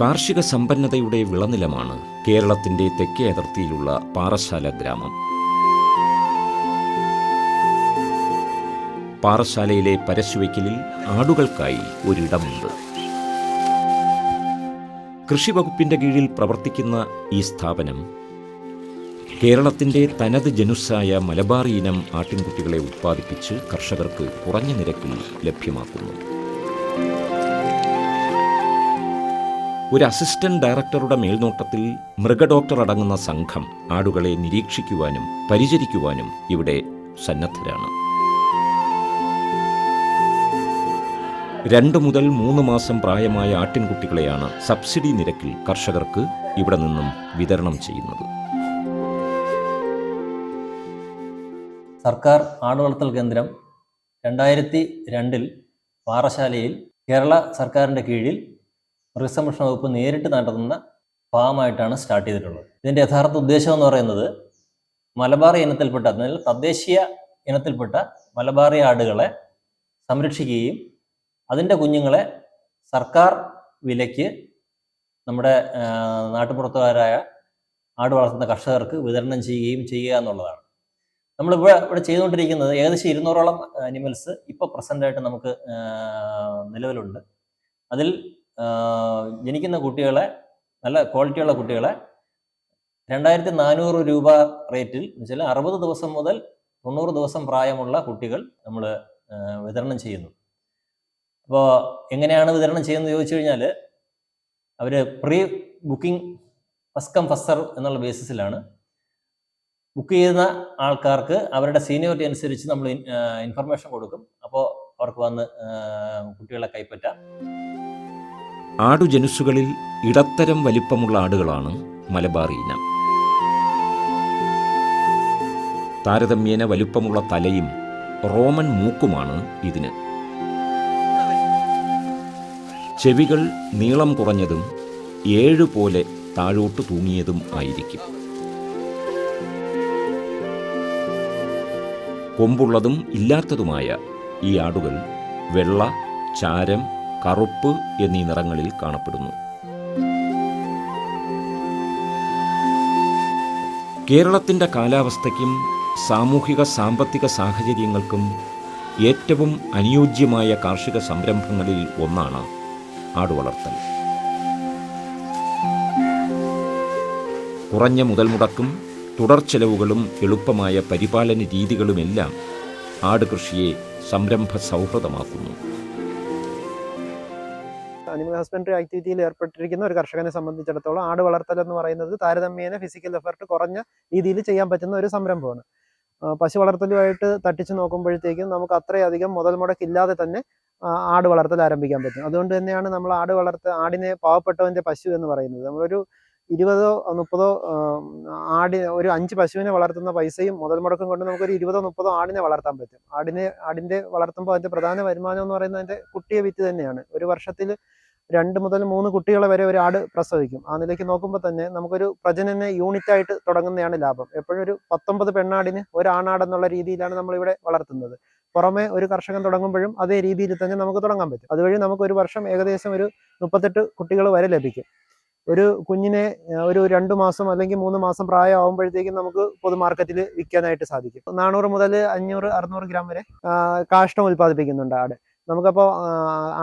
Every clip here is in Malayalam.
കാർഷിക സമ്പന്നതയുടെ വിളനിലമാണ് കേരളത്തിന്റെ തെക്കേ അതിർത്തിയിലുള്ള പാറശാല ഗ്രാമം. പാറശാലയിലെ പരശുവയ്ക്കലിൽ ആടുകൾക്കായി ഒരിടമുണ്ട്. കൃഷി വകുപ്പിന്റെ കീഴിൽ പ്രവർത്തിക്കുന്ന ഈ സ്ഥാപനം കേരളത്തിന്റെ തനത് ജനുസായ മലബാർ ഇനം ആട്ടിൻകുട്ടികളെ ഉത്പാദിപ്പിച്ച് കർഷകർക്ക് കുറഞ്ഞ നിരക്കിൽ ലഭ്യമാക്കുന്നു. ഒരു അസിസ്റ്റന്റ് ഡയറക്ടറുടെ മേൽനോട്ടത്തിൽ മൃഗഡോക്ടർ അടങ്ങുന്ന സംഘം ആടുകളെ നിരീക്ഷിക്കുവാനും പരിചരിക്കുവാനും ഇവിടെ സന്നദ്ധരാണ്. രണ്ട് മുതൽ മൂന്ന് മാസം പ്രായമായ ആട്ടിൻകുട്ടികളെയാണ് സബ്സിഡി നിരക്കിൽ കർഷകർക്ക് ഇവിടെ നിന്നും വിതരണം ചെയ്യുന്നത്. സർക്കാർ ആടുവളർത്തൽ കേന്ദ്രം രണ്ടായിരത്തി രണ്ടിൽ പാറശാലയിൽ കേരള സർക്കാരിന്റെ കീഴിൽ മൃഗസംരക്ഷണ വകുപ്പ് നേരിട്ട് നടത്തുന്ന ഫാമായിട്ടാണ് സ്റ്റാർട്ട് ചെയ്തിട്ടുള്ളത്. ഇതിന്റെ യഥാർത്ഥ ഉദ്ദേശം എന്ന് പറയുന്നത് മലബാർ ഇനത്തിൽപ്പെട്ട അതായത് തദ്ദേശീയ ഇനത്തിൽപ്പെട്ട മലബാറി ആടുകളെ സംരക്ഷിക്കുകയും അതിന്റെ കുഞ്ഞുങ്ങളെ സർക്കാർ വിലയ്ക്ക് നമ്മുടെ നാട്ടുപുറത്തുകാരായ ആട് വളർത്തുന്ന കർഷകർക്ക് വിതരണം ചെയ്യുകയും ചെയ്യുക എന്നുള്ളതാണ്. നമ്മളിപ്പോൾ ഇവിടെ ചെയ്തുകൊണ്ടിരിക്കുന്നത് ഏകദേശം ഇരുന്നൂറോളം അനിമൽസ് ഇപ്പോൾ പ്രസന്റായിട്ട് നമുക്ക് നിലവിലുണ്ട്. അതിൽ ജനിക്കുന്ന കുട്ടികളെ നല്ല ക്വാളിറ്റിയുള്ള കുട്ടികളെ രണ്ടായിരത്തി നാനൂറ് രൂപ റേറ്റിൽ വെച്ചാൽ അറുപത് ദിവസം മുതൽ തൊണ്ണൂറ് ദിവസം പ്രായമുള്ള കുട്ടികൾ നമ്മൾ വിതരണം ചെയ്യുന്നു. അപ്പോൾ എങ്ങനെയാണ് വിതരണം ചെയ്യുന്നത് ചോദിച്ചു കഴിഞ്ഞാൽ അവർ പ്രീ ബുക്കിംഗ് ഫസ്റ്റ് കം ഫസ്റ്റർ എന്നുള്ള ബേസിസിലാണ്. ബുക്ക് ചെയ്യുന്ന ആൾക്കാർക്ക് അവരുടെ സീനിയോറിറ്റി അനുസരിച്ച് നമ്മൾ ഇൻഫർമേഷൻ കൊടുക്കും. അപ്പോൾ അവർക്ക് വന്ന് കുട്ടികളെ കൈപ്പറ്റാം. ആടുജനുസുകളിൽ ഇടത്തരം വലിപ്പമുള്ള ആടുകളാണ് മലബാറി ഇനം. താരതമ്യേന വലിപ്പമുള്ള തലയും റോമൻ മൂക്കുമാണ് ഇതിന്. ചെവികൾ നീളം കുറഞ്ഞതും ഏഴ് പോലെ താഴോട്ട് തൂങ്ങിയതും ആയിരിക്കും. കൊമ്പുള്ളതും ഇല്ലാത്തതുമായ ഈ ആടുകൾ വെള്ള ചാരം കറുപ്പ് എന്നീ നിറങ്ങളിൽ കാണപ്പെടുന്നു. കേരളത്തിന്റെ കാലാവസ്ഥയ്ക്കും സാമൂഹിക സാമ്പത്തിക സാഹചര്യങ്ങൾക്കും ഏറ്റവും അനുയോജ്യമായ കാർഷിക സംരംഭങ്ങളിൽ ഒന്നാണ് ആടുവളർത്തൽ. കുറഞ്ഞ മുതൽ മുടക്കും തുടർ ചെലവുകളും എളുപ്പമായ പരിപാലന രീതികളുമെല്ലാം ആട് കൃഷിയെ സംരംഭ സൗഹൃദമാക്കുന്നു അനിമൽ ഹസ്ബൻഡറി ആക്ടിവിറ്റിയിൽ ഏർപ്പെട്ടിരിക്കുന്ന ഒരു കർഷകനെ സംബന്ധിച്ചിടത്തോളം ആട് വളർത്തൽ എന്ന് പറയുന്നത് താരതമ്യേന ഫിസിക്കൽ എഫർട്ട് കുറഞ്ഞ രീതിയിൽ ചെയ്യാൻ പറ്റുന്ന ഒരു സംരംഭമാണ്. പശു വളർത്തലുമായിട്ട് തട്ടിച്ചു നോക്കുമ്പോഴത്തേക്കും നമുക്ക് അത്രയധികം മുതൽ മുടക്കില്ലാതെ തന്നെ ആട് വളർത്തൽ ആരംഭിക്കാൻ പറ്റും. അതുകൊണ്ട് തന്നെയാണ് നമ്മൾ ആട് വളർത്ത ആടിനെ പാവപ്പെട്ടവന്റെ പശു എന്ന് പറയുന്നത്. നമ്മളൊരു ഇരുപതോ മുപ്പതോ ആടി ഒരു അഞ്ച് പശുവിനെ വളർത്തുന്ന പൈസയും മുതൽ മുടക്കും കൊണ്ട് നമുക്കൊരു ഇരുപതോ മുപ്പതോ ആടിനെ വളർത്താൻ പറ്റും. ആടിനെ ആടിന്റെ വളർത്തുമ്പോൾ അതിന്റെ പ്രധാന വരുമാനം എന്ന് പറയുന്നത് അതിന്റെ കുട്ടിയെ വിറ്റ് തന്നെയാണ്. ഒരു വർഷത്തിൽ രണ്ട് മുതൽ മൂന്ന് കുട്ടികളെ വരെ ഒരു ആട് പ്രസവിക്കും. ആ നിലയ്ക്ക് നോക്കുമ്പോൾ തന്നെ നമുക്കൊരു പ്രജനന യൂണിറ്റ് ആയിട്ട് തുടങ്ങുന്നതാണ് ലാഭം. എപ്പോഴും ഒരു പത്തൊമ്പത് പെണ്ണാടിന് ഒരു ആണാടെന്നുള്ള രീതിയിലാണ് നമ്മളിവിടെ വളർത്തുന്നത്. പുറമെ ഒരു കർഷകൻ തുടങ്ങുമ്പോഴും അതേ രീതിയിൽ തന്നെ നമുക്ക് തുടങ്ങാൻ പറ്റും. അതുവഴി നമുക്ക് ഒരു വർഷം ഏകദേശം ഒരു മുപ്പത്തെട്ട് കുട്ടികൾ വരെ ലഭിക്കും. ഒരു കുഞ്ഞിനെ ഒരു രണ്ട് മാസം അല്ലെങ്കിൽ മൂന്ന് മാസം പ്രായമാകുമ്പോഴത്തേക്കും നമുക്ക് പൊതു മാർക്കറ്റിൽ വിൽക്കാനായിട്ട് സാധിക്കും. നാനൂറ് മുതൽ അഞ്ഞൂറ് അറുന്നൂറ് ഗ്രാം വരെ കാഷ്ടം ഉൽപ്പാദിപ്പിക്കുന്നുണ്ട് ആട്. നമുക്കപ്പോൾ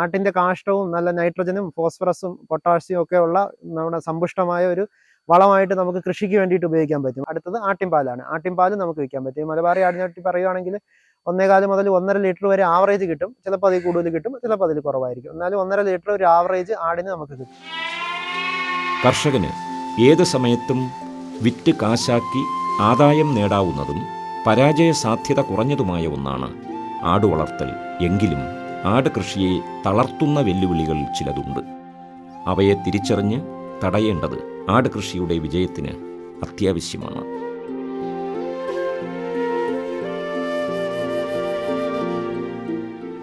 ആട്ടിന്റെ കാഷ്ടവും നല്ല നൈട്രജനും ഫോസ്ഫറസും പൊട്ടാസ്യം ഒക്കെ ഉള്ള നമ്മുടെ സമ്പുഷ്ടമായ ഒരു വളമായിട്ട് നമുക്ക് കൃഷിക്ക് വേണ്ടിയിട്ട് ഉപയോഗിക്കാൻ പറ്റും. അടുത്തത് ആട്ടിൻപാലാണ് ആട്ടിൻപാൽ നമുക്ക് വിൽക്കാൻ പറ്റും. മലബാറി ആടിനെപ്പറ്റി പറയുകയാണെങ്കിൽ ഒന്നേകാൽ മുതൽ ഒന്നര ലിറ്റർ വരെ ആവറേജ് കിട്ടും. ചിലപ്പോൾ അതിൽ കൂടുതൽ കിട്ടും ചിലപ്പോൾ അതിൽ കുറവായിരിക്കും. എന്നാലും ഒന്നര ലിറ്റർ ഒരു ആവറേജ് ആടിന് നമുക്ക് കിട്ടും. കർഷകന് ഏത് സമയത്തും വിറ്റ് കാശാക്കി ആദായം നേടാവുന്നതും പരാജയ സാധ്യത കുറഞ്ഞതുമായ ഒന്നാണ് ആടുവളർത്തൽ. എങ്കിലും ആട് കൃഷിയെ തളർത്തുന്ന വെല്ലുവിളികൾ ചിലതുണ്ട്. അവയെ തിരിച്ചറിഞ്ഞ് തടയേണ്ടത് ആട് കൃഷിയുടെ വിജയത്തിന് അത്യാവശ്യമാണ്.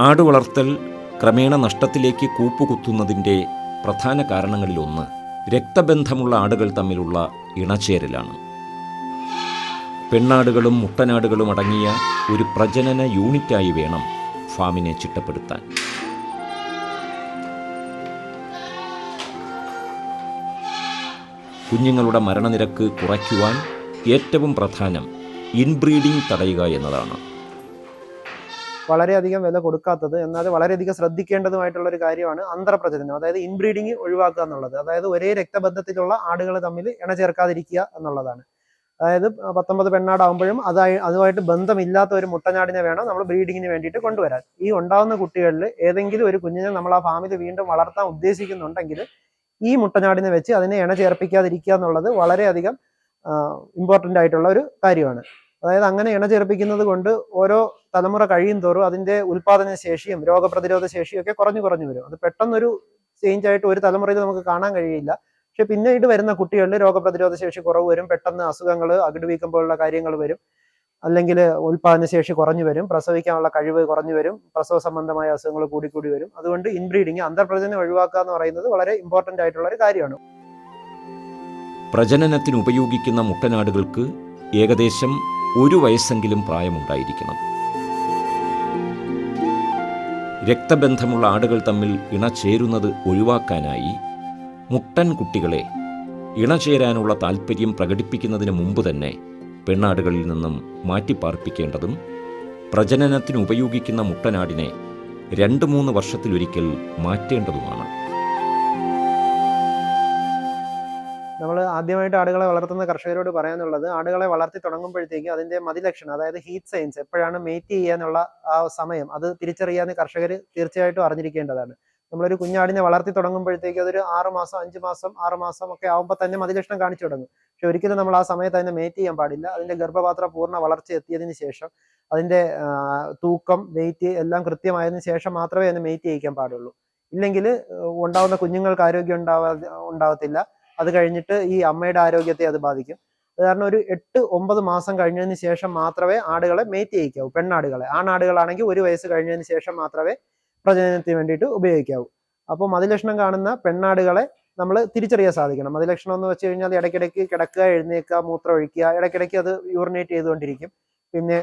ആടുവളർത്തൽ ക്രമേണ നഷ്ടത്തിലേക്ക് കൂപ്പുകുത്തുന്നതിന്റെ പ്രധാന കാരണങ്ങളിലൊന്ന് രക്തബന്ധമുള്ള ആടുകൾ തമ്മിലുള്ള ഇണചേരലാണ്. പെണ്ണാടുകളും മുട്ടനാടുകളും അടങ്ങിയ ഒരു പ്രജനന യൂണിറ്റായി വേണം ഫാമിനെ ചിട്ടപ്പെടുത്താൻ. കുഞ്ഞുങ്ങളുടെ മരണനിരക്ക് കുറയ്ക്കുവാൻ ഏറ്റവും പ്രധാനം ഇൻബ്രീഡിംഗ് തടയുക എന്നതാണ്. വളരെയധികം വില കൊടുക്കാത്തത് എന്നാൽ വളരെയധികം ശ്രദ്ധിക്കേണ്ടതുമായിട്ടുള്ള ഒരു കാര്യമാണ് അന്തർപ്രചരണം. അതായത് ഇൻബ്രീഡിങ് ഒഴിവാക്കുക എന്നുള്ളത്. അതായത് ഒരേ രക്തബന്ധത്തിലുള്ള ആടുകൾ തമ്മിൽ ഇണ ചേർക്കാതിരിക്കുക എന്നുള്ളതാണ്. അതായത് പത്തൊമ്പത് പെണ്ണാടാവുമ്പോഴും അതായി അതുമായിട്ട് ബന്ധമില്ലാത്ത ഒരു മുട്ടനാടിനെ വേണം നമ്മൾ ബ്രീഡിങ്ങിന് വേണ്ടിയിട്ട് കൊണ്ടുവരാൻ. ഈ ഉണ്ടാവുന്ന കുട്ടികളിൽ ഏതെങ്കിലും ഒരു കുഞ്ഞിനെ നമ്മൾ ആ ഫാമിൽ വീണ്ടും വളർത്താൻ ഉദ്ദേശിക്കുന്നുണ്ടെങ്കിൽ ഈ മുട്ടനാടിനെ വെച്ച് അതിനെ ഇണ ചേർപ്പിക്കാതിരിക്കുക എന്നുള്ളത് വളരെയധികം ഇമ്പോർട്ടന്റ് ആയിട്ടുള്ള ഒരു കാര്യമാണ്. അതായത് അങ്ങനെ ഇണ ചേർപ്പിക്കുന്നത് കൊണ്ട് ഓരോ തലമുറ കഴിയും തോറും അതിന്റെ ഉൽപാദന ശേഷിയും രോഗപ്രതിരോധ ശേഷിയും ഒക്കെ കുറഞ്ഞു കുറഞ്ഞു വരും. അത് പെട്ടെന്നൊരു ചേഞ്ച് ആയിട്ട് ഒരു തലമുറയിൽ നമുക്ക് കാണാൻ കഴിയില്ല. പക്ഷെ പിന്നീട് വരുന്ന കുട്ടികളിൽ രോഗപ്രതിരോധ ശേഷി കുറവ് വരും. പെട്ടെന്ന് അസുഖങ്ങൾ അകിടുവീക്കം പോലുള്ള കാര്യങ്ങൾ വരും. അല്ലെങ്കിൽ ഉൽപാദന ശേഷി കുറഞ്ഞു വരും. പ്രസവിക്കാനുള്ള കഴിവ് കുറഞ്ഞു വരും. പ്രസവ സംബന്ധമായ അസുഖങ്ങൾ കൂടി കൂടി വരും. അതുകൊണ്ട് ഇൻബ്രീഡിങ് അന്തർപ്രജനം ഒഴിവാക്കുക എന്ന് പറയുന്നത് വളരെ ഇമ്പോർട്ടന്റ് ആയിട്ടുള്ള ഒരു കാര്യമാണ്. പ്രജനനത്തിന് ഉപയോഗിക്കുന്ന മുട്ടനാടുകൾക്ക് ഏകദേശം ഒരു വയസ്സെങ്കിലും പ്രായമുണ്ടായിരിക്കണം. രക്തബന്ധമുള്ള ആടുകൾ തമ്മിൽ ഇണ ചേരുന്നത് ഒഴിവാക്കാനായി മുട്ടൻ കുട്ടികളെ ഇണചേരാനുള്ള താൽപ്പര്യം പ്രകടിപ്പിക്കുന്നതിന് മുമ്പ് തന്നെ പെണ്ണാടുകളിൽ നിന്നും മാറ്റിപ്പാർപ്പിക്കേണ്ടതും പ്രജനനത്തിന് ഉപയോഗിക്കുന്ന മുട്ടനാടിനെ രണ്ട് മൂന്ന് വർഷത്തിലൊരിക്കൽ മാറ്റേണ്ടതുമാണ്. നമ്മൾ ആദ്യമായിട്ട് ആടുകളെ വളർത്തുന്ന കർഷകരോട് പറയാനുള്ളത് ആടുകളെ വളർത്തി തുടങ്ങുമ്പോഴത്തേക്കും അതിന്റെ മതിലക്ഷണം അതായത് ഹീറ്റ് സയൻസ് എപ്പോഴാണ് മേറ്റ് ചെയ്യാനുള്ള ആ സമയം അത് തിരിച്ചറിയാൻ കർഷകർ തീർച്ചയായിട്ടും അറിഞ്ഞിരിക്കേണ്ടതാണ്. നമ്മളൊരു കുഞ്ഞാടിനെ വളർത്തി തുടങ്ങുമ്പോഴത്തേക്ക് അതൊരു ആറ് മാസം അഞ്ച് മാസം ആറ് മാസം ഒക്കെ ആകുമ്പോൾ തന്നെ മതിലക്ഷണം കാണിച്ചു തുടങ്ങും. പക്ഷെ ഒരിക്കലും നമ്മൾ ആ സമയത്ത് അതിനെ മേറ്റ് ചെയ്യാൻ പാടില്ല. അതിന്റെ ഗർഭപാത്ര പൂർണ വളർച്ച എത്തിയതിന് ശേഷം അതിന്റെ തൂക്കം വെയിറ്റ് എല്ലാം കൃത്യമായതിനു ശേഷം മാത്രമേ അതിനെ മേറ്റ് ചെയ്യിക്കാൻ പാടുള്ളൂ. ഇല്ലെങ്കിൽ ഉണ്ടാവുന്ന കുഞ്ഞുങ്ങൾക്ക് ആരോഗ്യം ഉണ്ടാവാ ഉണ്ടാവത്തില്ല. അത് കഴിഞ്ഞിട്ട് ഈ അമ്മയുടെ ആരോഗ്യത്തെ അത് ബാധിക്കും. കാരണം ഒരു എട്ട് ഒമ്പത് മാസം കഴിഞ്ഞതിന് ശേഷം മാത്രമേ ആടുകളെ മേറ്റ് ചെയ്യിക്കാവൂ പെണ്ണാടുകളെ. ആണാടുകളാണെങ്കിൽ ഒരു വയസ്സ് കഴിഞ്ഞതിന് ശേഷം മാത്രമേ പ്രജനനത്തിന് വേണ്ടിയിട്ട് ഉപയോഗിക്കാവൂ. അപ്പോൾ മതിലക്ഷണം കാണുന്ന പെണ്ണാടുകളെ നമ്മൾ തിരിച്ചറിയാൻ സാധിക്കണം. മതിലക്ഷണം എന്ന് വെച്ച് കഴിഞ്ഞാൽ ഇടയ്ക്കിടയ്ക്ക് കിടക്കുക എഴുന്നേക്കുക മൂത്രം ഒഴിക്കുക ഇടയ്ക്കിടയ്ക്ക് അത് യൂറിനേറ്റ് ചെയ്തുകൊണ്ടിരിക്കും. പിന്നെ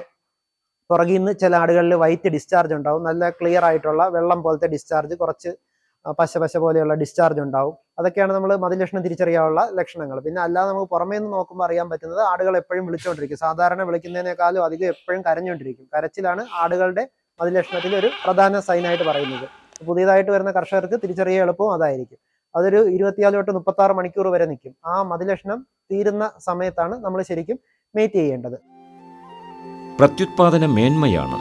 പുറകിൽ നിന്ന് ചില ആടുകളിൽ വൈറ്റ് ഡിസ്ചാർജ് ഉണ്ടാവും. നല്ല ക്ലിയർ ആയിട്ടുള്ള വെള്ളം പോലത്തെ ഡിസ്ചാർജ് കുറച്ച് പശ പശ പോലെയുള്ള ഡിസ്ചാർജ് ഉണ്ടാവും. അതൊക്കെയാണ് നമ്മൾ മതിലക്ഷണം തിരിച്ചറിയാനുള്ള ലക്ഷണങ്ങൾ. പിന്നെ അല്ലാതെ നമുക്ക് പുറമേ നിന്ന് നോക്കുമ്പോൾ അറിയാൻ പറ്റുന്നത് ആടുകൾ എപ്പോഴും വിളിച്ചുകൊണ്ടിരിക്കും. സാധാരണ വിളിക്കുന്നതിനേക്കാളും അധികം എപ്പോഴും കരഞ്ഞുകൊണ്ടിരിക്കും. കരച്ചിലാണ് ആടുകളുടെ മതിലക്ഷണത്തിൽ ഒരു പ്രധാന സൈനായിട്ട് പറയുന്നത്. പുതിയതായിട്ട് വരുന്ന കർഷകർക്ക് തിരിച്ചറിയ എളുപ്പവും അതായിരിക്കും. അതൊരു ഇരുപത്തിനാല് തൊട്ട് മുപ്പത്തി ആറ് മണിക്കൂർ വരെ നിൽക്കും. ആ മതിലക്ഷണം തീരുന്ന സമയത്താണ് നമ്മൾ ശരിക്കും മെയ്റ്റ് ചെയ്യേണ്ടത്. പ്രത്യുത്പാദന മേന്മയാണ്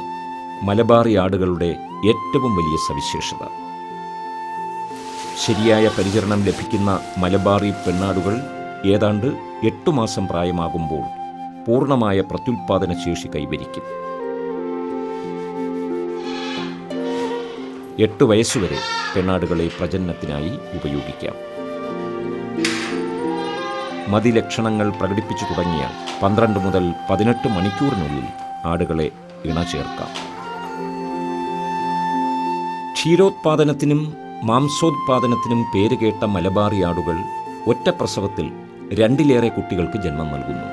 മലബാറി ആടുകളുടെ ഏറ്റവും വലിയ സവിശേഷത. ശരിയായ പരിചരണം ലഭിക്കുന്ന മലബാറി പെണ്ണാടുകൾ ഏതാണ്ട് എട്ടു മാസം പ്രായമാകുമ്പോൾ പൂർണമായ പ്രത്യുൽപാദന ശേഷി കൈവരിക്കും. എട്ട് വയസ്സുവരെ പെണ്ണാടുകളെ പ്രജനനത്തിനായി ഉപയോഗിക്കാം. മതിലക്ഷണങ്ങൾ പ്രകടിപ്പിച്ചു തുടങ്ങിയ പന്ത്രണ്ട് മുതൽ പതിനെട്ട് മണിക്കൂറിനുള്ളിൽ ആടുകളെ ഇണ ചേർക്കാം ക്ഷീരോത്പാദനത്തിനും മാംസോത്പാദനത്തിനും പേരുകേട്ട മലബാറി ആടുകൾ ഒറ്റ പ്രസവത്തിൽ രണ്ടിലേറെ കുട്ടികൾക്ക് ജന്മം നൽകുന്നു.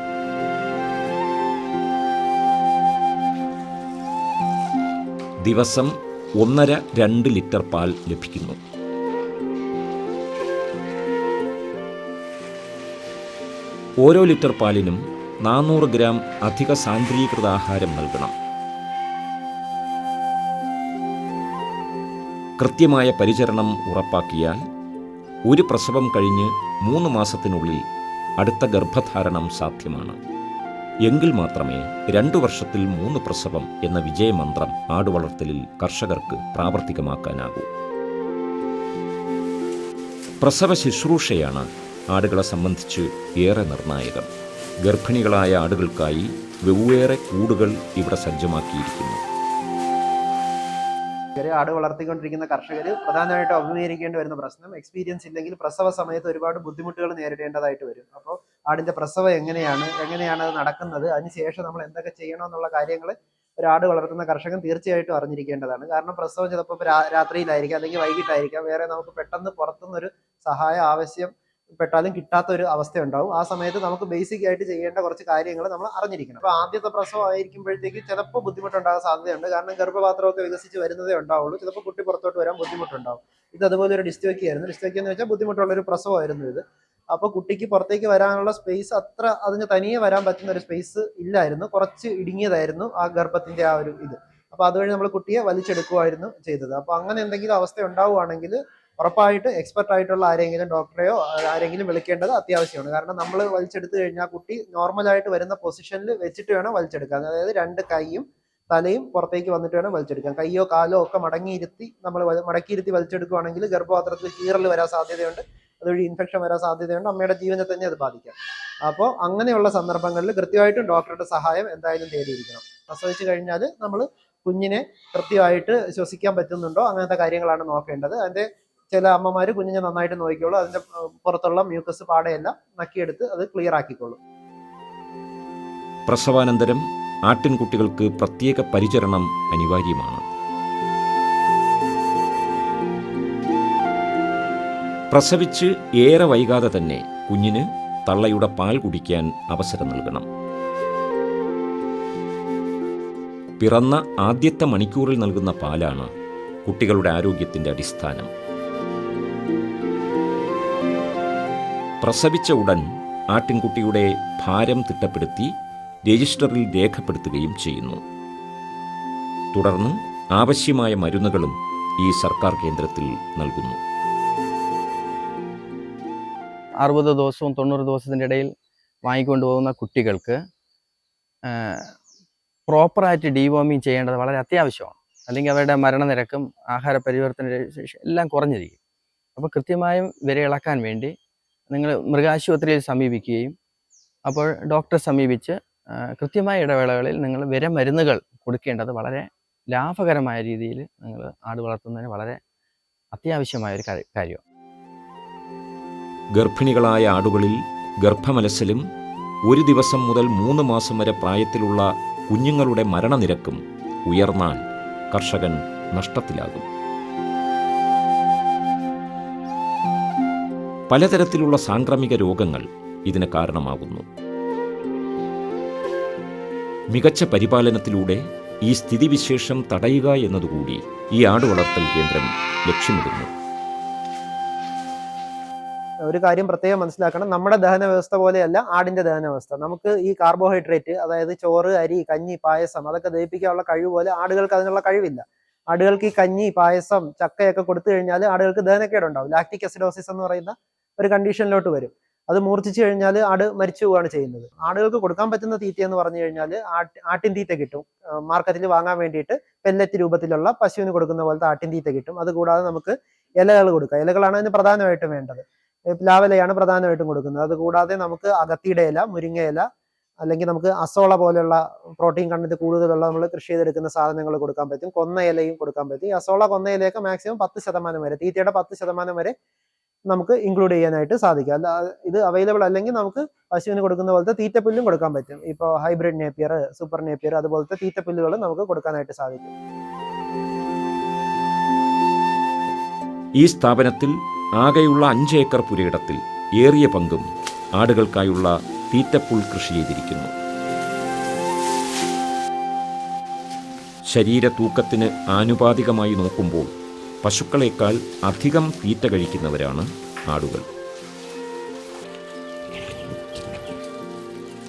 ദിവസം ഒന്നര രണ്ട് ലിറ്റർ പാൽ ലഭിക്കുന്നു. ഓരോ ലിറ്റർ പാലിനും നാനൂറ് ഗ്രാം അധിക സാന്ദ്രീകൃത ആഹാരം നൽകണം. കൃത്യമായ പരിചരണം ഉറപ്പാക്കിയാൽ ഒരു പ്രസവം കഴിഞ്ഞ് മൂന്ന് മാസത്തിനുള്ളിൽ അടുത്ത ഗർഭധാരണം സാധ്യമാണ്. എങ്കിൽ മാത്രമേ രണ്ടു വർഷത്തിൽ മൂന്ന് പ്രസവം എന്ന വിജയമന്ത്രം ആടുവളർത്തലിൽ കർഷകർക്ക് പ്രാവർത്തികമാക്കാനാകൂ. പ്രസവ ശുശ്രൂഷയാണ് ആടുകളെ സംബന്ധിച്ച് ഏറെ നിർണായകം. ഗർഭിണികളായ ആടുകൾക്കായി വെവ്വേറെ കൂടുകൾ ഇവിടെ സജ്ജമാക്കിയിരിക്കുന്നു. കർഷകര് ആട് വളർത്തിക്കൊണ്ടിരിക്കുന്ന കർഷകർ പ്രധാനമായിട്ട് അഭിമുഖീകരിക്കേണ്ടി വരുന്ന പ്രശ്നം എക്സ്പീരിയൻസ് ഇല്ലെങ്കിൽ പ്രസവ സമയത്ത് ഒരുപാട് ബുദ്ധിമുട്ടുകൾ നേരിടേണ്ടതായിട്ട് വരും. അപ്പോൾ ആടിന്റെ പ്രസവം എങ്ങനെയാണ് എങ്ങനെയാണ് അത് നടക്കുന്നത് അതിനുശേഷം നമ്മൾ എന്തൊക്കെ ചെയ്യണം എന്നുള്ള കാര്യങ്ങൾ ഒരാട് വളർത്തുന്ന കർഷകൻ തീർച്ചയായിട്ടും അറിഞ്ഞിരിക്കേണ്ടതാണ്. കാരണം പ്രസവം ചിലപ്പോൾ രാത്രിയിലായിരിക്കാം അല്ലെങ്കിൽ വൈകിട്ടായിരിക്കാം. വേറെ നമുക്ക് പെട്ടെന്ന് പുറത്തുനിന്നൊരു സഹായം ആവശ്യം പെട്ടാലും കിട്ടാത്ത ഒരു അവസ്ഥ ഉണ്ടാവും ആ സമയത്ത് നമുക്ക് ബേസിക് ആയിട്ട് ചെയ്യേണ്ട കുറച്ച് കാര്യങ്ങൾ നമ്മൾ അറിഞ്ഞിരിക്കണം. അപ്പോൾ ആദ്യത്തെ പ്രസവം ആയിരിക്കുമ്പോഴത്തേക്ക് ചിലപ്പോൾ ബുദ്ധിമുട്ടുണ്ടാകാൻ സാധ്യതയുണ്ട്. കാരണം ഗർഭപാത്രമൊക്കെ വികസിച്ച് വരുന്നതേ ഉണ്ടാവുള്ളൂ. ചിലപ്പോൾ കുട്ടി പുറത്തോട്ട് വരാൻ ബുദ്ധിമുട്ടുണ്ടാവും. ഇത് അതുപോലെ ഒരു ഡിസ്റ്റോക്കി ആയിരുന്നു. ഡിസ്റ്റോക്കി എന്ന് വെച്ചാൽ ബുദ്ധിമുട്ടുള്ള ഒരു പ്രസവമായിരുന്നു ഇത്. അപ്പോൾ കുട്ടിക്ക് പുറത്തേക്ക് വരാനുള്ള സ്പേസ് അത്ര അതിന് തനിയെ വരാൻ പറ്റുന്ന ഒരു സ്പേസ് ഇല്ലായിരുന്നു. കുറച്ച് ഇടുങ്ങിയതായിരുന്നു ആ ഗർഭത്തിന്റെ ആ ഒരു ഇത്. അപ്പോൾ അതുവഴി നമ്മൾ കുട്ടിയെ വലിച്ചെടുക്കുമായിരുന്നു ചെയ്തത്. അപ്പോൾ അങ്ങനെ എന്തെങ്കിലും അവസ്ഥ ഉണ്ടാവുകയാണെങ്കിൽ ഉറപ്പായിട്ട് എക്സ്പെർട്ട് ആയിട്ടുള്ള ആരെങ്കിലും ഡോക്ടറെയോ ആരെങ്കിലും വിളിക്കേണ്ടത് അത്യാവശ്യമാണ്. കാരണം നമ്മൾ വലിച്ചെടുത്ത് കഴിഞ്ഞാൽ കുട്ടി നോർമലായിട്ട് വരുന്ന പൊസിഷനിൽ വെച്ചിട്ട് വേണം വലിച്ചെടുക്കാൻ. അതായത് രണ്ട് കൈയും തലയും പുറത്തേക്ക് വന്നിട്ട് വേണം വലിച്ചെടുക്കാൻ. കയ്യോ കാലോ ഒക്കെ മടങ്ങിയിരുത്തി നമ്മൾ മടക്കിയിരുത്തി വലിച്ചെടുക്കുകയാണെങ്കിൽ ഗർഭപാത്രത്തിൽ കീറൽ വരാൻ സാധ്യതയുണ്ട്. അതുവഴി ഇൻഫെക്ഷൻ വരാൻ സാധ്യതയുണ്ട്. അമ്മയുടെ ജീവനെ തന്നെ അത് ബാധിക്കാം. അപ്പോൾ അങ്ങനെയുള്ള സന്ദർഭങ്ങളിൽ കൃത്യമായിട്ടും ഡോക്ടറുടെ സഹായം എന്തായാലും തേടിയിരിക്കണം. പ്രസവിച്ചു കഴിഞ്ഞാൽ നമ്മൾ കുഞ്ഞിനെ കൃത്യമായിട്ട് ശ്വസിക്കാൻ പറ്റുന്നുണ്ടോ? അങ്ങനത്തെ കാര്യങ്ങളാണ് നോക്കേണ്ടത്. അതിന്റെ ചില അമ്മമാർ കുഞ്ഞിനെ നന്നായിട്ട് നോക്കിക്കോളൂ അതിന്റെ പുറത്തുള്ള മ്യൂക്കസ് പാടയെല്ലാം നക്കിയെടുത്ത് അത് ക്ലിയർ ആക്കിക്കോളും. പ്രസവാനന്തരം ആട്ടിൻകുട്ടികൾക്ക് പ്രത്യേക പരിചരണം അനിവാര്യമാണ്. പ്രസവിച്ച് ഏറെ വൈകാതെ തന്നെ കുഞ്ഞിന് തള്ളയുടെ പാൽ കുടിക്കാൻ അവസരം നൽകണം. പിറന്ന ആദ്യത്തെ മണിക്കൂറിൽ നൽകുന്ന പാലാണ് കുട്ടികളുടെ ആരോഗ്യത്തിന്റെ അടിസ്ഥാനം. പ്രസവിച്ച ഉടൻ ആട്ടിൻകുട്ടിയുടെ ഭാരം തിട്ടപ്പെടുത്തി രജിസ്റ്ററിൽ രേഖപ്പെടുത്തുകയും ചെയ്യുന്നു. തുടർന്ന് ആവശ്യമായ മരുന്നുകളും ഈ സർക്കാർ കേന്ദ്രത്തിൽ നൽകുന്നു. അറുപത് ദിവസവും തൊണ്ണൂറ് ദിവസത്തിന്റെ ഇടയിൽ വാങ്ങിക്കൊണ്ട് പോകുന്ന കുട്ടികൾക്ക് പ്രോപ്പറായിട്ട് ഡീവോമിങ് ചെയ്യേണ്ടത് വളരെ അത്യാവശ്യമാണ്. അല്ലെങ്കിൽ അവരുടെ മരണനിരക്കും ആഹാര പരിവർത്തന എല്ലാം കുറഞ്ഞിരിക്കും. അപ്പോൾ കൃത്യമായും വിര ഇളക്കാൻ വേണ്ടി നിങ്ങൾ മൃഗാശുപത്രിയിൽ സമീപിക്കുകയും അപ്പോൾ ഡോക്ടറെ സമീപിച്ച് കൃത്യമായ ഇടവേളകളിൽ നിങ്ങൾ വിര മരുന്നുകൾ കൊടുക്കേണ്ടത് വളരെ ലാഭകരമായ രീതിയിൽ നിങ്ങൾ ആട് വളർത്തുന്നതിന് വളരെ അത്യാവശ്യമായ ഒരു കാര്യമാണ്. ഗർഭിണികളായ ആടുകളിൽ ഗർഭമലസലും ഒരു ദിവസം മുതൽ മൂന്ന് മാസം വരെ പ്രായത്തിലുള്ള കുഞ്ഞുങ്ങളുടെ മരണനിരക്കും ഉയർന്നാൽ കർഷകൻ നഷ്ടത്തിലാകും. പലതരത്തിലുള്ള സാംക്രമിക രോഗങ്ങൾ ഇതിന് കാരണമാകുന്നു. മികച്ച പരിപാലനത്തിലൂടെ ഈ സ്ഥിതിവിശേഷം തടയുക എന്നതുകൂടി ഈ ആടുവളർത്തൽ കേന്ദ്രം ലക്ഷ്യമിടുന്നു. ഒരു കാര്യം പ്രത്യേകം മനസ്സിലാക്കണം. നമ്മുടെ ദഹന വ്യവസ്ഥ പോലെയല്ല ആടിന്റെ ദഹന വ്യവസ്ഥ നമുക്ക് ഈ കാർബോഹൈഡ്രേറ്റ് അതായത് ചോറ് അരി കഞ്ഞി പായസം അതൊക്കെ ദഹിപ്പിക്കാനുള്ള കഴിവ് പോലെ ആടുകൾക്ക് അതിനുള്ള കഴിവില്ല. ആടുകൾക്ക് ഈ കഞ്ഞി പായസം ചക്കയൊക്കെ കൊടുത്തു കഴിഞ്ഞാൽ ആടുകൾക്ക് ദഹനക്കേടുണ്ടാവും. ലാക്ടിക് അസിഡോസിസ് എന്ന് പറയുന്ന ഒരു കണ്ടീഷനിലോട്ട് വരും. അത് മൂർച്ഛിച്ചു കഴിഞ്ഞാൽ ആട് മരിച്ചു പോവുകയാണ് ചെയ്യുന്നത്. ആടുകൾക്ക് കൊടുക്കാൻ പറ്റുന്ന തീറ്റ എന്ന് പറഞ്ഞു കഴിഞ്ഞാൽ ആട്ടിൻ തീറ്റ കിട്ടും. മാർക്കറ്റിൽ വാങ്ങാൻ വേണ്ടിയിട്ട് പെല്ലറ്റ് രൂപത്തിലുള്ള പശുവിന് കൊടുക്കുന്ന പോലത്തെ ആട്ടിൻ തീറ്റ കിട്ടും. അതുകൂടാതെ നമുക്ക് ഇലകൾ കൊടുക്കാം. ഇലകളാണ് അതിന് പ്രധാനമായിട്ടും വേണ്ടത്. പ്ലാവിലയാണ് പ്രധാനമായിട്ടും കൊടുക്കുന്നത്. അതുകൂടാതെ നമുക്ക് അകത്തിയുടെ ഇല മുരിങ്ങ ഇല അല്ലെങ്കിൽ നമുക്ക് അസോള പോലെയുള്ള പ്രോട്ടീൻ കണ്ടന്റ് കൂടുതലുള്ള നമ്മൾ കൃഷി ചെയ്തെടുക്കുന്ന സാധനങ്ങൾ കൊടുക്കാൻ പറ്റും. കൊന്ന ഇലയും കൊടുക്കാൻ പറ്റും. ഈ അസോള കൊന്ന ഇലയൊക്കെ മാക്സിമം പത്ത് ശതമാനം വരെ തീറ്റയുടെ പത്ത് ശതമാനം വരെ നമുക്ക് ഇൻക്ലൂഡ് ചെയ്യാനായിട്ട് സാധിക്കും. അല്ല ഇത് അവൈലബിൾ അല്ലെങ്കിൽ നമുക്ക് പശുവിന് കൊടുക്കുന്ന പോലത്തെ തീറ്റപ്പുല്ലും കൊടുക്കാൻ പറ്റും. ഇപ്പോൾ ഹൈബ്രിഡ് നേപ്പിയർ സൂപ്പർ നേപ്പിയർ അതുപോലത്തെ തീറ്റപ്പുല്ലുകൾ നമുക്ക് കൊടുക്കാനായിട്ട് സാധിക്കും. ഈ സ്ഥാപനത്തിൽ ആകെയുള്ള അഞ്ച് ഏക്കർ പുരയിടത്തിൽ ഏറിയ പങ്കും ആടുകൾക്കായുള്ള തീറ്റപ്പുൽ കൃഷി ചെയ്തിരിക്കുന്നു. ശരീര തൂക്കത്തിന് ആനുപാതികമായി നോക്കുമ്പോൾ പശുക്കളേക്കാൾ അധികം തീറ്റ കഴിക്കുന്നവരാണ് ആടുകൾ.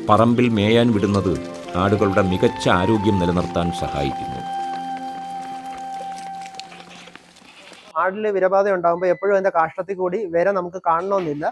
പറമ്പിൽ മേയാൻ വിടുന്നത് ആടുകളുടെ മികച്ച ആരോഗ്യം നിലനിർത്താൻ സഹായിക്കുന്നു. ആടിൽ വിരബാധ ഉണ്ടാകുമ്പോൾ എപ്പോഴും അതിന്റെ കാഷ്ടത്തിൽ കൂടി വിര നമുക്ക് കാണണമെന്നില്ല.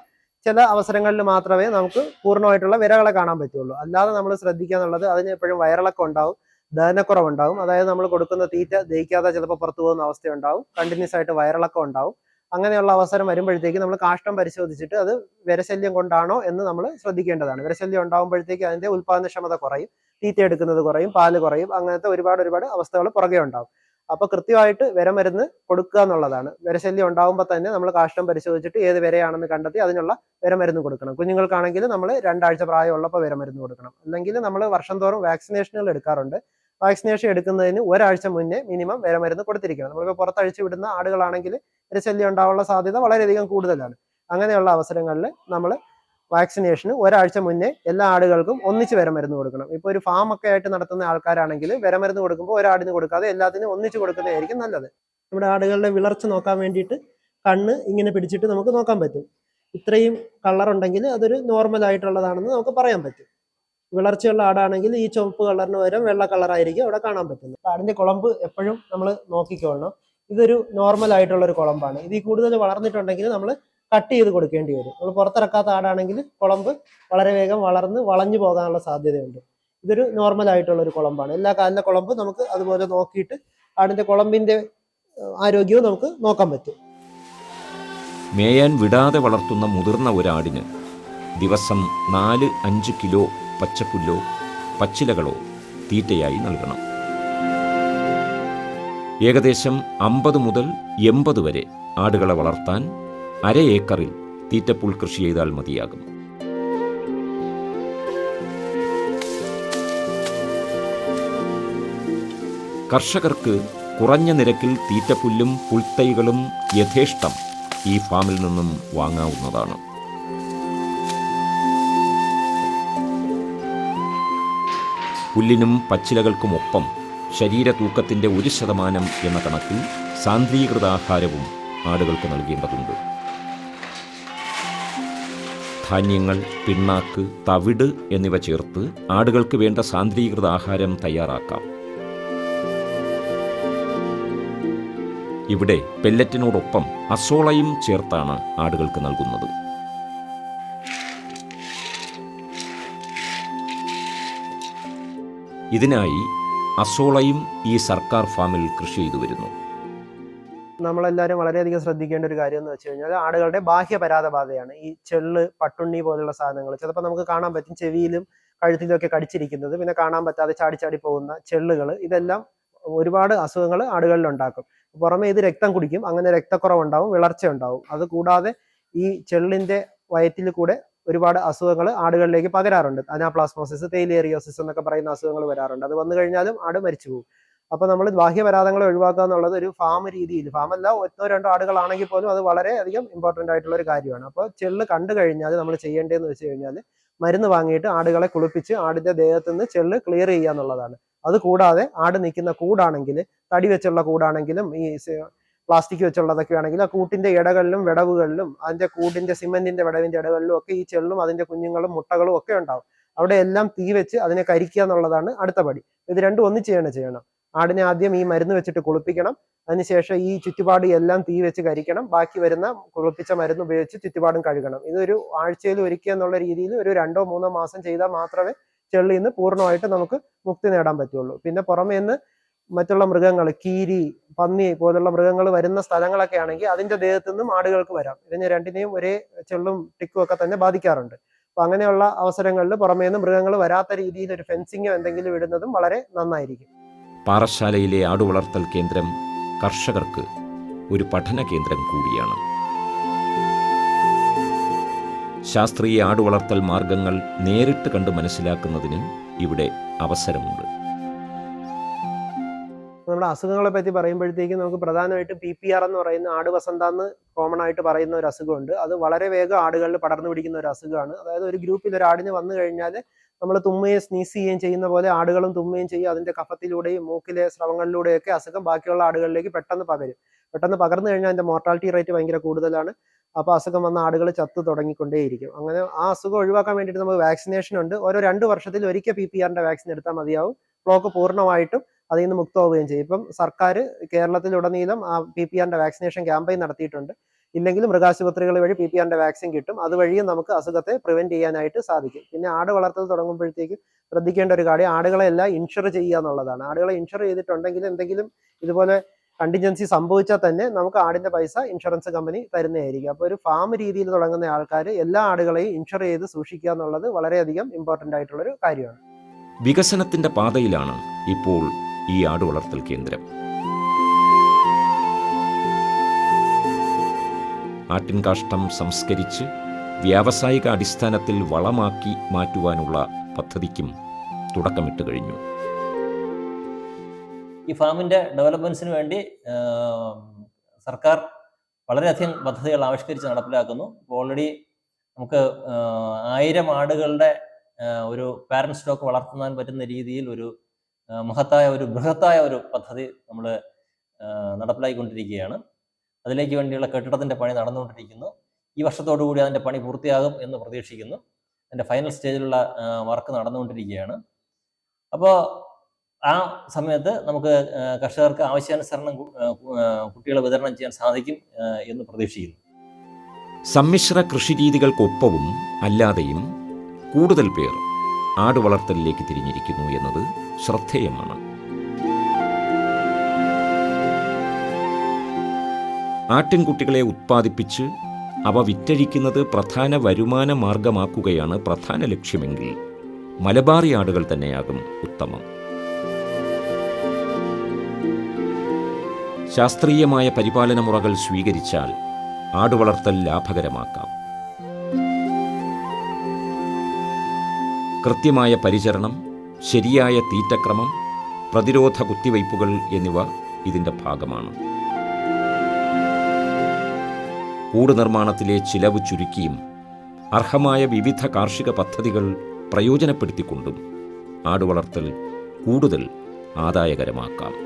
ചില അവസരങ്ങളിൽ മാത്രമേ നമുക്ക് പൂർണമായിട്ടുള്ള വിരകളെ കാണാൻ പറ്റുള്ളൂ. അല്ലാതെ നമ്മൾ ശ്രദ്ധിക്കുക എന്നുള്ളത് അതിന് എപ്പോഴും വയറിളക്കം ഉണ്ടാവും. ദഹനക്കുറവുണ്ടാവും അതായത് നമ്മൾ കൊടുക്കുന്ന തീറ്റ ദഹിക്കാതെ ചിലപ്പോൾ പുറത്തു പോകുന്ന അവസ്ഥയുണ്ടാവും. കണ്ടിന്യൂസ് ആയിട്ട് വയറിളക്കം ഉണ്ടാവും. അങ്ങനെയുള്ള അവസരം വരുമ്പോഴത്തേക്ക് നമ്മൾ കാഷ്ടം പരിശോധിച്ചിട്ട് അത് വിരശല്യം കൊണ്ടാണോ എന്ന് നമ്മൾ ശ്രദ്ധിക്കേണ്ടതാണ്. വിരശല്യം ഉണ്ടാകുമ്പോഴത്തേക്ക് അതിന്റെ ഉൽപാദനക്ഷമത കുറയും. തീറ്റ എടുക്കുന്നത് കുറയും പാൽ കുറയും. അങ്ങനത്തെ ഒരുപാട് ഒരുപാട് അവസ്ഥകൾ പുറകെ ഉണ്ടാവും. അപ്പൊ കൃത്യമായിട്ട് വിരമരുന്ന് കൊടുക്കുക എന്നുള്ളതാണ്. വിരശല്യം ഉണ്ടാകുമ്പോൾ തന്നെ നമ്മൾ കാഷ്ടം പരിശോധിച്ചിട്ട് ഏത് വിരയാണെന്ന് കണ്ടെത്തി അതിനുള്ള വിരമരുന്ന് കൊടുക്കണം. കുഞ്ഞുങ്ങൾക്കാണെങ്കിൽ നമ്മൾ രണ്ടാഴ്ച പ്രായമുള്ളപ്പോൾ വിരമരുന്ന് കൊടുക്കണം. അല്ലെങ്കിൽ നമ്മൾ വർഷം തോറും വാക്സിനേഷനുകൾ എടുക്കാറുണ്ട്. വാക്സിനേഷൻ എടുക്കുന്നതിന് ഒരാഴ്ച മുന്നേ മിനിമം വിരമരുന്ന് കൊടുത്തിരിക്കണം. നമ്മളിപ്പോൾ പുറത്തഴിച്ചു വിടുന്ന ആടുകളാണെങ്കിൽ വിരശല്യം ഉണ്ടാവാനുള്ള സാധ്യത വളരെയധികം കൂടുതലാണ്. അങ്ങനെയുള്ള അവസരങ്ങളിൽ നമ്മൾ വാക്സിനേഷന് ഒരാഴ്ച മുന്നേ എല്ലാ ആടുകൾക്കും ഒന്നിച്ച് വിരമരുന്ന് കൊടുക്കണം. ഇപ്പോൾ ഒരു ഫാം ഒക്കെ ആയിട്ട് നടത്തുന്ന ആൾക്കാരാണെങ്കിൽ വിരമരുന്ന് കൊടുക്കുമ്പോൾ ഒരാടിന് കൊടുക്കാതെ എല്ലാത്തിനും ഒന്നിച്ച് കൊടുക്കുന്നതായിരിക്കും നല്ലത്. നമ്മുടെ ആടുകളുടെ വിളർച്ച നോക്കാൻ വേണ്ടിയിട്ട് കണ്ണ് ഇങ്ങനെ പിടിച്ചിട്ട് നമുക്ക് നോക്കാൻ പറ്റും. ഇത്രയും കളർ ഉണ്ടെങ്കിൽ അതൊരു നോർമൽ ആയിട്ടുള്ളതാണെന്ന് നമുക്ക് പറയാൻ പറ്റും. വിളർച്ചയുള്ള ആടാണെങ്കിൽ ഈ ചുവപ്പ് കളറിന് പകരം വെള്ള കളറായിരിക്കും അവിടെ കാണാൻ പറ്റുന്നത്. ആടിന്റെ കുളമ്പ് എപ്പോഴും നമ്മൾ നോക്കിക്കൊള്ളണം ഇതൊരു നോർമൽ ആയിട്ടുള്ള ഒരു കുളമ്പാണ്. ഇതിൽ കൂടുതൽ വളർന്നിട്ടുണ്ടെങ്കിൽ നമ്മൾ കട്ട് ചെയ്ത് കൊടുക്കേണ്ടി വരും. നമ്മൾ പുറത്തിറക്കാത്ത ആടാണെങ്കിൽ കുളമ്പ് വളരെ വേഗം വളർന്ന് വളഞ്ഞു പോകാനുള്ള സാധ്യതയുണ്ട്. ഇതൊരു നോർമൽ ആയിട്ടുള്ള ഒരു കുളമ്പാണ്. എല്ലാ കാലിലെ കുളമ്പ് നമുക്ക് അതുപോലെ നോക്കിയിട്ട് ആടിന്റെ കുളമ്പിന്റെ ആരോഗ്യവും നമുക്ക് നോക്കാൻ പറ്റും. മേയാൻ വിടാതെ വളർത്തുന്ന മുതിർന്ന ഒരാടിന് ദിവസം നാല് അഞ്ച് കിലോ പച്ചപ്പുല്ലോ പച്ചിലകളോ തീറ്റയായി നൽകണം. ഏകദേശം അമ്പത് മുതൽ എൺപത് വരെ ആടുകളെ വളർത്താൻ അര ഏക്കറിൽ തീറ്റപ്പുൽ കൃഷി ചെയ്താൽ മതിയാകും. കർഷകർക്ക് കുറഞ്ഞ നിരക്കിൽ തീറ്റപ്പുല്ലും പുൽത്തൈകളും യഥേഷ്ടം ഈ ഫാമിൽ നിന്നും വാങ്ങാവുന്നതാണ്. പുല്ലിനും പച്ചിലകൾക്കുമൊപ്പം ശരീര തൂക്കത്തിന്റെ ഒരു ശതമാനം എന്ന കണക്കിൽ സാന്ദ്രീകൃതാഹാരവും ആടുകൾക്ക് നൽകേണ്ടതുണ്ട്. ധാന്യങ്ങൾ പിണ്ണാക്ക് തവിട് എന്നിവ ചേർത്ത് ആടുകൾക്ക് വേണ്ട സാന്ദ്രീകൃത ആഹാരം തയ്യാറാക്കാം. ഇവിടെ പെല്ലറ്റിനോടൊപ്പം അസോളയും ചേർത്താണ് ആടുകൾക്ക് നൽകുന്നത്. ഇതിനായി അസോളയും ഈ സർക്കാർ ഫാമിൽ കൃഷി ചെയ്തു വരുന്നു. നമ്മളെല്ലാവരും വളരെയധികം ശ്രദ്ധിക്കേണ്ട ഒരു കാര്യം എന്ന് വെച്ച് കഴിഞ്ഞാൽ ആടുകളുടെ ബാഹ്യ പരാതബാധയാണ്. ഈ ചെള്ള് പട്ടുണ്ണി പോലുള്ള സാധനങ്ങൾ. ചിലപ്പോൾ നമുക്ക് കാണാൻ പറ്റും ചെവിയിലും കഴുത്തിലൊക്കെ കടിച്ചിരിക്കുന്നത്. പിന്നെ കാണാൻ പറ്റാതെ ചാടി ചാടി പോകുന്ന ചെള്ളുകൾ ഇതെല്ലാം ഒരുപാട് അസുഖങ്ങൾ ആടുകളിൽ ഉണ്ടാക്കും പുറമെ ഇത് രക്തം കുടിക്കും. അങ്ങനെ രക്തക്കുറവുണ്ടാവും വിളർച്ച ഉണ്ടാവും അത് കൂടാതെ ഈ ചെള്ളിന്റെ വയറ്റിൽ കൂടെ ഒരുപാട് അസുഖങ്ങൾ ആടുകളിലേക്ക് പകരാറുണ്ട്. അനാപ്ലാസ്മോസിസ് തേയിലേറിയോസിസ് എന്നൊക്കെ പറയുന്ന അസുഖങ്ങൾ വരാറുണ്ട്. അത് വന്നു കഴിഞ്ഞാലും ആട് മരിച്ചു പോകും അപ്പൊ നമ്മൾ ബാഹ്യപരാധങ്ങളെ ഒഴിവാക്കുക എന്നുള്ളത് ഒരു ഫാം രീതിയിൽ ഫാം അല്ല ഒന്നോ രണ്ടോ ആടുകളാണെങ്കിൽ പോലും അത് വളരെ അധികം ഇമ്പോർട്ടന്റ് ആയിട്ടുള്ള ഒരു കാര്യമാണ്. അപ്പോൾ ചെള്ള് കണ്ടു കഴിഞ്ഞാൽ നമ്മൾ ചെയ്യേണ്ടതെന്ന് വെച്ച് കഴിഞ്ഞാൽ മരുന്ന് വാങ്ങിയിട്ട് ആടുകളെ കുളിപ്പിച്ച് ആടിന്റെ ദേഹത്ത് നിന്ന് ചെള്ള് ക്ലിയർ ചെയ്യുക എന്നുള്ളതാണ്. അത് കൂടാതെ ആട് നിൽക്കുന്ന കൂടാണെങ്കിൽ തടി വെച്ചുള്ള കൂടാണെങ്കിലും ഈ പ്ലാസ്റ്റിക് വെച്ചുള്ളതൊക്കെ ആണെങ്കിലും ആ കൂട്ടിന്റെ ഇടകളിലും വിടവുകളിലും അതിന്റെ കൂടിന്റെ സിമെന്റിന്റെ വിടവിന്റെ ഇടകളിലും ഒക്കെ ഈ ചെള്ളും അതിന്റെ കുഞ്ഞുങ്ങളും മുട്ടകളും ഒക്കെ ഉണ്ടാവും. അവിടെ എല്ലാം തീ വെച്ച് അതിനെ കരിക്കുക എന്നുള്ളതാണ് അടുത്ത പടി. ഇത് രണ്ടും ഒന്നിച്ച് ചെയ്യണം ചെയ്യണം. ആടിനെ ആദ്യം ഈ മരുന്ന് വെച്ചിട്ട് കുളിപ്പിക്കണം. അതിനുശേഷം ഈ ചുറ്റുപാട് എല്ലാം തീ വെച്ച് കരിക്കണം. ബാക്കി വരുന്ന കുളിപ്പിച്ച മരുന്ന് ഉപയോഗിച്ച് ചുറ്റുപാടും കഴുകണം. ഇതൊരു ആഴ്ചയിൽ ഒരുക്കുക എന്നുള്ള രീതിയിൽ ഒരു രണ്ടോ മൂന്നോ മാസം ചെയ്താൽ മാത്രമേ ചെള്ളിയിൽ നിന്ന് പൂർണമായിട്ട് നമുക്ക് മുക്തി നേടാൻ പറ്റുള്ളൂ. പിന്നെ പുറമേ നിന്ന് മറ്റുള്ള മൃഗങ്ങൾ കീരി പന്നി പോലുള്ള മൃഗങ്ങൾ വരുന്ന സ്ഥലങ്ങളൊക്കെ ആണെങ്കിൽ അതിന്റെ ദേഹത്തു നിന്നും ആടുകൾക്ക് വരാം. ഇതിന് രണ്ടിനെയും ഒരേ ചെള്ളും ടിക്കും ഒക്കെ തന്നെ ബാധിക്കാറുണ്ട്. അപ്പൊ അങ്ങനെയുള്ള അവസരങ്ങളിൽ പുറമേ നിന്ന് മൃഗങ്ങൾ വരാത്ത രീതിയിൽ ഒരു ഫെൻസിങ്ങോ എന്തെങ്കിലും ഇടുന്നതും വളരെ നന്നായിരിക്കും. പാറശാലയിലെ ആടുവളർത്തൽ കേന്ദ്രം കർഷകർക്ക് ഒരു പഠന കേന്ദ്രം കൂടിയാണ്. ശാസ്ത്രീയ ആടുവളർത്തൽ മാർഗങ്ങൾ നേരിട്ട് കണ്ട് മനസ്സിലാക്കുന്നതിന് ഇവിടെ അവസരമുണ്ട്. നമ്മുടെ അസുഖങ്ങളെ പറ്റി പറയുമ്പോഴത്തേക്കും നമുക്ക് പ്രധാനമായിട്ടും പി പി ആർ എന്ന് പറയുന്ന ആട് വസന്ത എന്ന് കോമൺ ആയിട്ട് പറയുന്ന ഒരു അസുഖമുണ്ട്. അത് വളരെ വേഗം ആടുകളിൽ പടർന്നു പിടിക്കുന്ന ഒരു അസുഖമാണ്. അതായത് ഒരു ഗ്രൂപ്പിൽ ഒരു ആടിന് വന്നു കഴിഞ്ഞാൽ നമ്മൾ തുമ്മുകയും സ്നീസ് ചെയ്യുകയും ചെയ്യുന്ന പോലെ ആടുകളും തുമ്മുകയും ചെയ്യും. അതിന്റെ കഫത്തിലൂടെയും മൂക്കിലെ സ്രവങ്ങളിലൂടെയൊക്കെ അസുഖം ബാക്കിയുള്ള ആടുകളിലേക്ക് പെട്ടെന്ന് പകരും. പെട്ടെന്ന് പകർന്നു കഴിഞ്ഞാൽ അതിന്റെ മോർട്ടാലിറ്റി റേറ്റ് ഭയങ്കര കൂടുതലാണ്. അപ്പോൾ അസുഖം വന്ന ആടുകൾ ചത്തു തുടങ്ങിക്കൊണ്ടേയിരിക്കും. അങ്ങനെ ആ അസുഖം ഒഴിവാക്കാൻ വേണ്ടിയിട്ട് നമുക്ക് വാക്സിനേഷൻ ഉണ്ട്. ഓരോ രണ്ട് വർഷത്തിൽ ഒരിക്കൽ പി പി ആറിന്റെ വാക്സിൻ എടുത്താൽ മതിയാവും. ബ്ലോക്ക് പൂർണമായിട്ടും അതിൽ നിന്ന് മുക്തമാവുകയും ചെയ്യും. ഇപ്പം സർക്കാർ കേരളത്തിലുടനീളം ആ പി പി ആറിന്റെ വാക്സിനേഷൻ ക്യാമ്പയിൻ നടത്തിയിട്ടുണ്ട്. ഇല്ലെങ്കിൽ മൃഗാശുപത്രികൾ വഴി പി പി ആറിന്റെ വാക്സിൻ കിട്ടും. അതുവഴിയും നമുക്ക് അസുഖത്തെ പ്രിവെന്റ് ചെയ്യാനായിട്ട് സാധിക്കും. പിന്നെ ആട് വളർത്തൽ തുടങ്ങുമ്പോഴത്തേക്കും ശ്രദ്ധിക്കേണ്ട ഒരു കാര്യം ആടുകളെ എല്ലാം ഇൻഷുർ ചെയ്യുക എന്നുള്ളതാണ്. ആടുകളെ ഇൻഷുർ ചെയ്തിട്ടുണ്ടെങ്കിൽ എന്തെങ്കിലും ഇതുപോലെ കണ്ടിജൻസി സംഭവിച്ചാൽ തന്നെ നമുക്ക് ആടിന്റെ പൈസ ഇൻഷുറൻസ് കമ്പനി തരുന്നതായിരിക്കും. അപ്പോൾ ഒരു ഫാം രീതിയിൽ തുടങ്ങുന്ന ആൾക്കാർ എല്ലാ ആടുകളെയും ഇൻഷുർ ചെയ്ത് സൂക്ഷിക്കുക എന്നുള്ളത് വളരെയധികം ഇമ്പോർട്ടന്റ് ആയിട്ടുള്ളൊരു കാര്യമാണ്. വികസനത്തിന്റെ പാതയിലാണ് ഇപ്പോൾ ഈ ആടുവളർത്തൽ കേന്ദ്രം. ആട്ടിൻകാഷ്ടം സംസ്കരിച്ച് വ്യാവസായിക അടിസ്ഥാനത്തിൽ വളമാക്കി മാറ്റുവാനുള്ള പദ്ധതിക്കും തുടക്കമിട്ട് കഴിഞ്ഞു. ഈ ഫാമിന്റെ ഡെവലപ്മെന്റ്സിന് വേണ്ടി സർക്കാർ വളരെയധികം പദ്ധതികൾ ആവിഷ്കരിച്ച് നടപ്പിലാക്കുന്നു. ഇപ്പോൾ ഓൾറെഡി നമുക്ക് ആയിരം ആടുകളുടെ ഒരു പാരന്റ് സ്റ്റോക്ക് വളർത്തുന്നതിന് പറ്റുന്ന രീതിയിൽ ഒരു മഹത്തായ ഒരു ബൃഹത്തായ ഒരു പദ്ധതി നമ്മൾ നടപ്പിലാക്കിക്കൊണ്ടിരിക്കുകയാണ് അതിലേക്ക് വേണ്ടിയുള്ള കെട്ടിടത്തിന്റെ പണി നടന്നുകൊണ്ടിരിക്കുന്നു. ഈ വർഷത്തോടു കൂടി അതിന്റെ പണി പൂർത്തിയാകും എന്ന് പ്രതീക്ഷിക്കുന്നു. അതിന്റെ ഫൈനൽ സ്റ്റേജിലുള്ള വർക്ക് നടന്നുകൊണ്ടിരിക്കുകയാണ്. അപ്പോൾ ആ സമയത്ത് നമുക്ക് കർഷകർക്ക് ആവശ്യാനുസരണം കുട്ടികളെ വിതരണം ചെയ്യാൻ സാധിക്കും എന്ന് പ്രതീക്ഷിക്കുന്നു. സമ്മിശ്ര കൃഷിരീതികൾക്കൊപ്പവും അല്ലാതെയും കൂടുതൽ പേർ ആട് വളർത്തലിലേക്ക് തിരിഞ്ഞിരിക്കുന്നു എന്നത് ശ്രദ്ധേയമാണ്. ആട്ടിൻകുട്ടികളെ ഉത്പാദിപ്പിച്ച് അവ വിറ്റഴിക്കുന്നത് പ്രധാന വരുമാന മാർഗമാക്കുകയാണ് പ്രധാന ലക്ഷ്യമെങ്കിൽ മലബാറി ആടുകൾ തന്നെയാകും ഉത്തമം. ശാസ്ത്രീയമായ പരിപാലന മുറകൾ സ്വീകരിച്ചാൽ ആടുവളർത്തൽ ലാഭകരമാക്കാം. കൃത്യമായ പരിചരണം ശരിയായ തീറ്റക്രമം പ്രതിരോധ കുത്തിവയ്പ്പുകൾ എന്നിവ ഇതിന്റെ ഭാഗമാണ്. കൂട് നിർമ്മാണത്തിലെ ചിലവ് ചുരുക്കിയും അർഹമായ വിവിധ കാർഷിക പദ്ധതികൾ പ്രയോജനപ്പെടുത്തിക്കൊണ്ടും ആടുവളർത്തൽ കൂടുതൽ ആദായകരമാക്കാം.